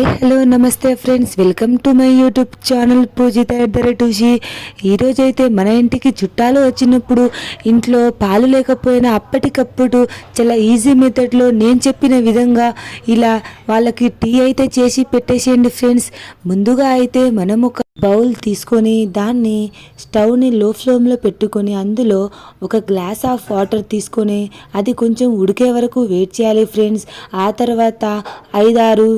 Hi hello నమస్తే friends welcome to my YouTube channel Poojitha ధరటూషి ఈరోజు అయితే మన ఇంటికి చుట్టాలు వచ్చినప్పుడు ఇంట్లో పాలు లేకపోయినా అప్పటికప్పుడు చాలా ఈజీ మెథడ్లో నేను చెప్పిన విధంగా ఇలా వాళ్ళకి టీ అయితే చేసి పెట్టేసేయండి ఫ్రెండ్స్ ముందుగా అయితే మనం ఒక బౌల్ తీసుకొని దాన్ని స్టవ్ని లో ఫ్లేమ్లో పెట్టుకొని అందులో ఒక గ్లాస్ ఆఫ్ వాటర్ తీసుకొని అది కొంచెం ఉడికే వరకు వెయిట్ చేయాలి ఫ్రెండ్స్ ఆ తర్వాత ఐదారు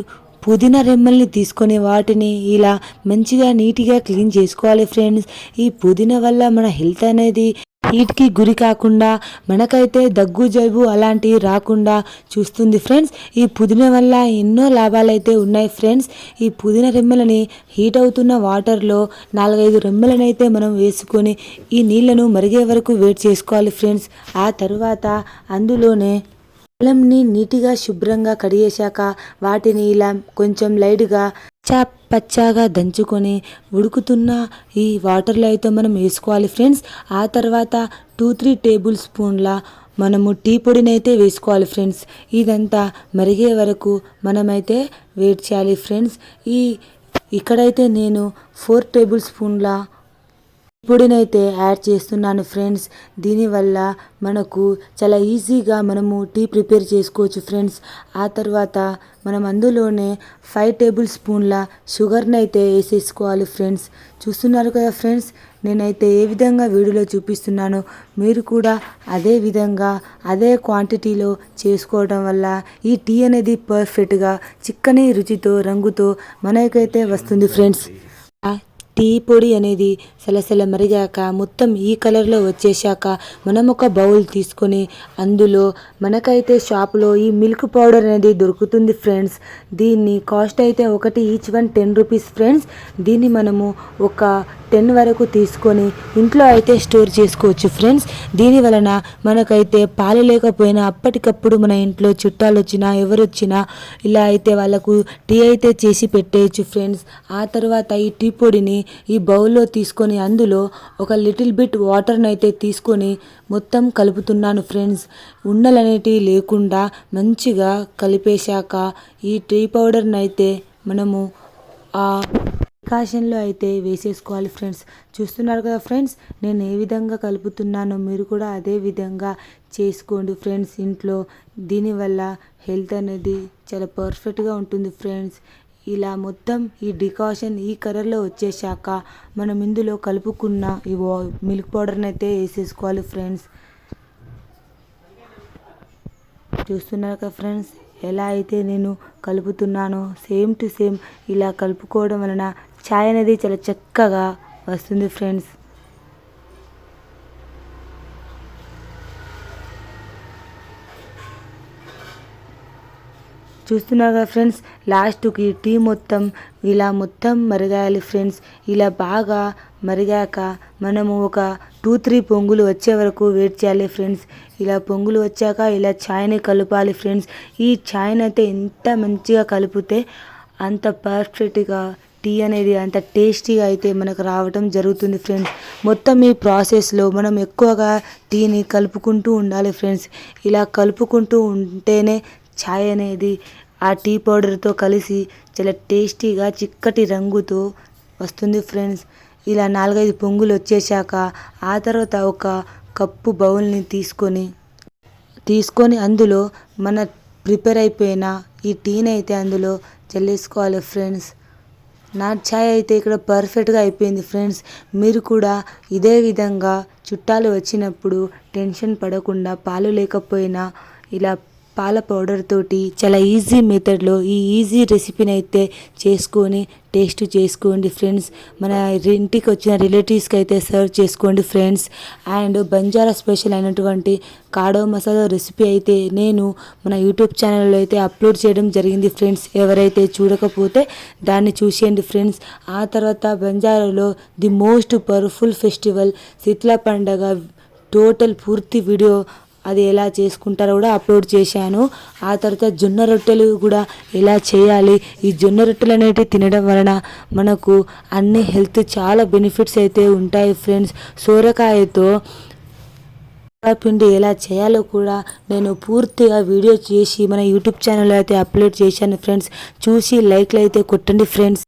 పుదీనా రెమ్మల్ని తీసుకొని వాటిని ఇలా మంచిగా నీట్గా క్లీన్ చేసుకోవాలి ఫ్రెండ్స్. ఈ పుదీనా వల్ల మన హెల్త్ అనేది హీట్కి గురి కాకుండా మనకైతే దగ్గు జలుబు అలాంటివి రాకుండా చూస్తుంది ఫ్రెండ్స్. ఈ పుదీనా వల్ల ఎన్నో లాభాలు అయితే ఉన్నాయి ఫ్రెండ్స్. ఈ పుదీనా రెమ్మలని హీట్ అవుతున్న వాటర్లో నాలుగైదు రెమ్మలను అయితే మనం వేసుకొని ఈ నీళ్ళను మరిగే వరకు వేడి చేసుకోవాలి ఫ్రెండ్స్. ఆ తర్వాత అందులోనే పొలంని నీటిగా శుభ్రంగా కడిగేశాక వాటిని ఇలా కొంచెం లైట్గా చా పచ్చాగా దంచుకొని ఉడుకుతున్న ఈ వాటర్లో అయితే మనం వేసుకోవాలి ఫ్రెండ్స్. ఆ తర్వాత టూ త్రీ టేబుల్ స్పూన్ల మనము టీ పొడిని అయితే వేసుకోవాలి ఫ్రెండ్స్. ఇదంతా మరిగే వరకు మనమైతే వెయిట్ చేయాలి ఫ్రెండ్స్. ఈ ఇక్కడైతే నేను ఫోర్ టేబుల్ స్పూన్ల ఇప్పుడునైతే యాడ్ చేస్తున్నాను ఫ్రెండ్స్. దీనివల్ల మనకు చాలా ఈజీగా మనము టీ ప్రిపేర్ చేసుకోవచ్చు ఫ్రెండ్స్. ఆ తర్వాత మనం అందులోనే ఫైవ్ టేబుల్ స్పూన్ల షుగర్ని అయితే వేసేసుకోవాలి ఫ్రెండ్స్. చూస్తున్నారు కదా ఫ్రెండ్స్ నేనైతే ఏ విధంగా వీడియోలో చూపిస్తున్నానో మీరు కూడా అదే విధంగా అదే క్వాంటిటీలో చేసుకోవడం వల్ల ఈ టీ అనేది పర్ఫెక్ట్గా చిక్కని రుచితో రంగుతో మనకైతే వస్తుంది ఫ్రెండ్స్. టీ పొడి అనేది సలసల మరిగాక మొత్తం ఈ కలర్లో వచ్చేసాక మనం ఒక బౌల్ తీసుకొని అందులో మనకైతే షాప్లో ఈ మిల్క్ పౌడర్ అనేది దొరుకుతుంది ఫ్రెండ్స్. దీన్ని కాస్ట్ అయితే ఒకటి each one ten rupees friends. దీన్ని మనము ఒక టెన్ వరకు తీసుకొని ఇంట్లో అయితే స్టోర్ చేసుకోవచ్చు ఫ్రెండ్స్. దీని వలన మనకైతే పాలు లేకపోయినా అప్పటికప్పుడు మన ఇంట్లో చుట్టాలు వచ్చినా ఎవరు వచ్చినా ఇలా అయితే వాళ్ళకు టీ అయితే చేసి పెట్టేయచ్చు ఫ్రెండ్స్. ఆ తర్వాత ఈ టీ పొడిని ఈ బౌల్లో తీసుకొని అందులో ఒక లిటిల్ బిట్ వాటర్ని అయితే తీసుకొని మొత్తం కలుపుతున్నాను ఫ్రెండ్స్. ఉండలనేటివి లేకుండా మంచిగా కలిపేశాక ఈ టీ పౌడర్ని అయితే మనము ఆ డికాషన్లో అయితే వేసేసుకోవాలి ఫ్రెండ్స్. చూస్తున్నారు కదా ఫ్రెండ్స్ నేను ఏ విధంగా కలుపుతున్నానో మీరు కూడా అదే విధంగా చేసుకోండి ఫ్రెండ్స్ ఇంట్లో. దీనివల్ల హెల్త్ అనేది చాలా పర్ఫెక్ట్గా ఉంటుంది ఫ్రెండ్స్. ఇలా మొత్తం ఈ డికాషన్ ఈ కలర్లో వచ్చేసాక మనం ఇందులో కలుపుకున్న ఈ మిల్క్ పౌడర్ని అయితే వేసేసుకోవాలి ఫ్రెండ్స్. చూస్తున్నారు కదా ఫ్రెండ్స్ ఎలా అయితే నేను కలుపుతున్నానో సేమ్ టు సేమ్ ఇలా కలుపుకోవడం వలన ఛాయ్ అనేది చాలా చక్కగా వస్తుంది ఫ్రెండ్స్. చూస్తున్నారు కదా ఫ్రెండ్స్ లాస్ట్కి టీ మొత్తం ఇలా మొత్తం మరిగాయాలి ఫ్రెండ్స్. ఇలా బాగా మరిగాక మనము ఒక టూ త్రీ పొంగులు వచ్చే వరకు వెయిట్ చేయాలి ఫ్రెండ్స్. ఇలా పొంగులు వచ్చాక ఇలా ఛాయ్ని కలపాలి ఫ్రెండ్స్. ఈ ఛాయ్ని అయితే ఎంత మంచిగా కలిపితే అంత పర్ఫెక్ట్గా టీ అనేది అంత టేస్టీగా అయితే మనకు రావటం జరుగుతుంది ఫ్రెండ్స్. మొత్తం ఈ ప్రాసెస్లో మనం ఎక్కువగా టీని కలుపుకుంటూ ఉండాలి ఫ్రెండ్స్. ఇలా కలుపుకుంటూ ఉంటేనే ఛాయ్ అనేది ఆ టీ పౌడర్తో కలిసి చాలా టేస్టీగా చిక్కటి రంగుతో వస్తుంది ఫ్రెండ్స్. ఇలా నాలుగైదు పొంగులు వచ్చేసాక ఆ తర్వాత ఒక కప్పు బౌల్ని తీసుకొని తీసుకొని అందులో మన ప్రిపేర్ అయిపోయిన ఈ టీని అయితే అందులో చల్లేసుకోవాలి ఫ్రెండ్స్. నా ఛాయ్ అయితే ఇక్కడ పర్ఫెక్ట్గా అయిపోయింది ఫ్రెండ్స్. మీరు కూడా ఇదే విధంగా చుట్టాలు వచ్చినప్పుడు టెన్షన్ పడకుండా పాలు లేకపోయినా ఇలా పాల పౌడర్ తోటి చాలా ఈజీ మెథడ్లో ఈ ఈజీ రెసిపీని అయితే చేసుకొని టేస్ట్ చేసుకోండి ఫ్రెండ్స్ మన ఇంటికి వచ్చిన రిలేటివ్స్కి అయితే సర్వ్ చేసుకోండి ఫ్రెండ్స్ అండ్ బంజారా స్పెషల్ అయినటువంటి కాడో మసాలా రెసిపీ అయితే నేను మన యూట్యూబ్ ఛానల్లో అయితే అప్లోడ్ చేయడం జరిగింది ఫ్రెండ్స్ ఎవరైతే చూడకపోతే దాన్ని చూసేయండి ఫ్రెండ్స్ ఆ తర్వాత బంజారాలో the most powerful festival Sitla పండగ టోటల్ పూర్తి వీడియో అది ఎలా చేసుకుంటారో కూడా అప్లోడ్ చేశాను. ఆ తర్వాత జొన్న రొట్టెలు కూడా ఎలా చేయాలి? ఈ జొన్న రొట్టెలు అనేటివి తినడం వలన మనకు అన్ని హెల్త్ చాలా బెనిఫిట్స్ అయితే ఉంటాయి ఫ్రెండ్స్. సోరకాయతో పిండి ఎలా చేయాలో కూడా నేను పూర్తిగా వీడియో చేసి మన యూట్యూబ్ ఛానల్లో అయితే అప్లోడ్ చేశాను ఫ్రెండ్స్. చూసి లైక్లు అయితే కొట్టండి ఫ్రెండ్స్.